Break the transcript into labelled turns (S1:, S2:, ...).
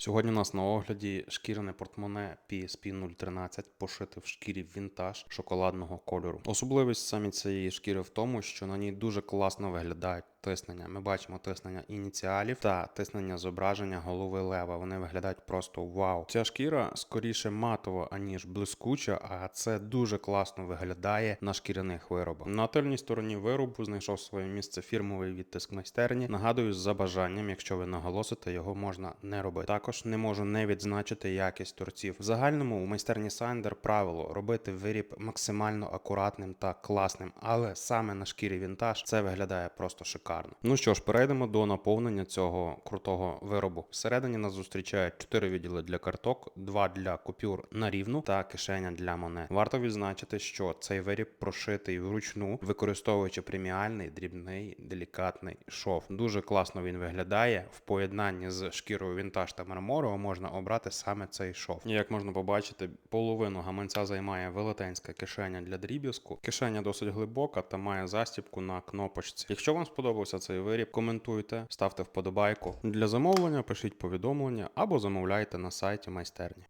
S1: Сьогодні у нас на огляді шкіряне портмоне PSP 013 пошите в шкірі вінтаж шоколадного кольору. Особливість самі цієї шкіри в тому, що на ній дуже класно виглядають тиснення. Ми бачимо тиснення ініціалів та тиснення зображення голови лева. Вони виглядають просто вау. Ця шкіра скоріше матова, аніж блискуча, а це дуже класно виглядає на шкіряних виробах. На тильній стороні виробу знайшов своє місце фірмовий відтиск майстерні. Нагадую, за бажанням, якщо ви наголосите, його можна не робити. Також не можу не відзначити якість торців. В загальному у майстерні Сандер правило робити виріб максимально акуратним та класним, але саме на шкірі вінтаж це виглядає просто шикарно. Ну що ж, перейдемо до наповнення цього крутого виробу. Всередині нас зустрічають 4 відділи для карток, 2 для купюр на рівну та кишеня для монет. Варто відзначити, що цей виріб прошитий вручну, використовуючи преміальний, дрібний, делікатний шов. Дуже класно він виглядає. В поєднанні з шкірою вінтаж та мармурово можна обрати саме цей шов. Як можна побачити, половину гаманця займає велетенська кишеня для дріб'язку. Кишеня досить глибока та має застібку на кнопочці. Якщо вам сподобався цей виріб, коментуйте, ставте вподобайку. Для замовлення пишіть повідомлення або замовляйте на сайті майстерні.